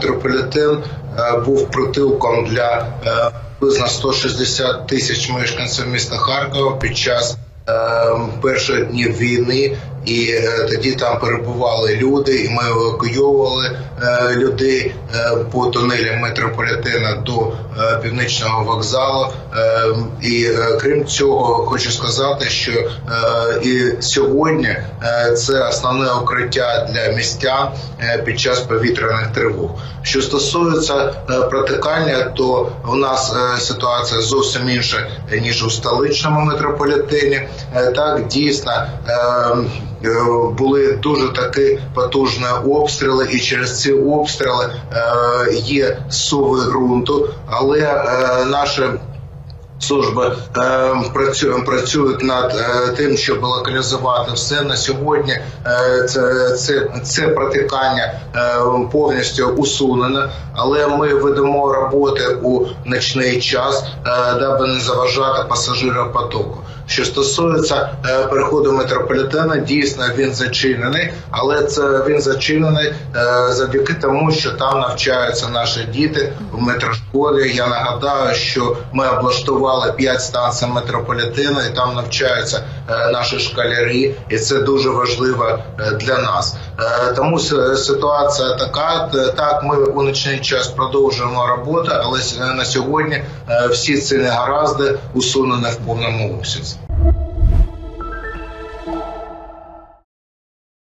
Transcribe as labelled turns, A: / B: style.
A: метрополітен е, був притулком для близько приблизно 160 тисяч мешканців міста Харкова під час е, перших днів війни. І е, тоді там перебували люди, і ми евакуйовували е, людей е, по тунелям метрополітена до північного вокзалу. І крім цього, хочу сказати, що і сьогодні це основне укриття для містян під час повітряних тривог. Що стосується протикання, то у нас ситуація зовсім інша ніж у столичному метрополітені. Так дійсно. Були дуже такі потужні обстріли, і через ці обстріли е, є сови ґрунту, але е, наші служби е, працю, працюють над е, тим, щоб локалізувати все на сьогодні. Е, це, це, це протикання повністю усунено, але ми ведемо роботи у ночний час, даби не заважати пасажиропотоку. Що стосується переходу метрополітена, дійсно він зачинений, але це він зачинений завдяки тому, що там навчаються наші діти в метрошколі. Я нагадаю, що ми облаштували 5 станцій метрополітену, і там навчаються е, наші школярі, і це дуже важливо е, для нас. Е, Тому ситуація така. Так, ми у нічний час продовжуємо роботу, але на сьогодні всі ці негаразди усунені в повному обсязі.